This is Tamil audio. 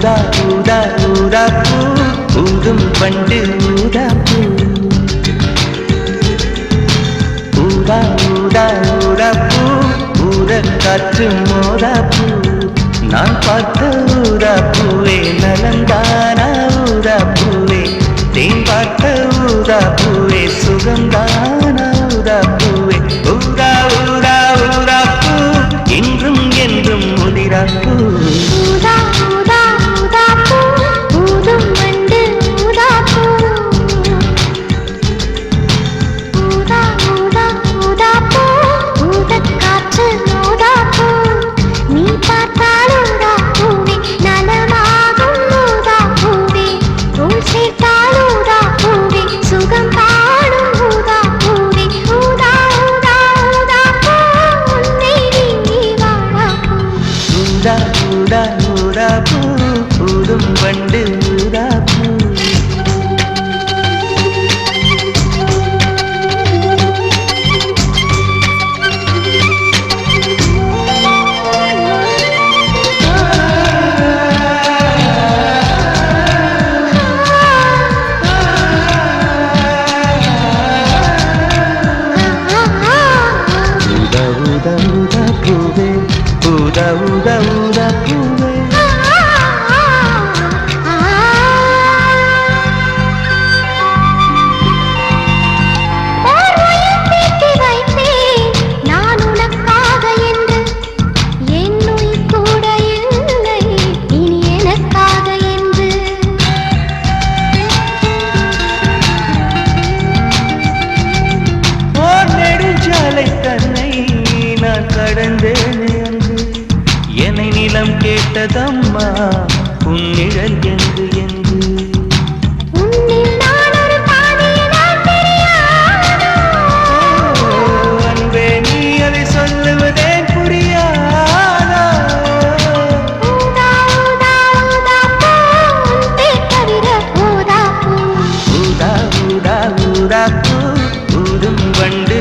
ஊதா ஊதா ஊதா பூ ஊதும் பண்டு ஊதா பூ. ஊதா ஊதா ஊதா பூ ஊத காற்று மோதா பூ. நான் பார்த்த ஊதா பூவே நலந்தானா ஊதா பூவே. தேன் பார்த்த ஊதா பூவே சுகந்தானா ஊதா பூவே. ஊதா ஊதா ஊதா பூ என்றும் என்றும் முதிரா பூ. ஊதா பூ கூடும் வண்டு விட்டதம்மா உன்னிழல் என்று என்று. அன்பே நீ அதை சொல்லுவதே புரியாதா? ஊதா ஊதா ஊதா பூ ஊதும் வண்டு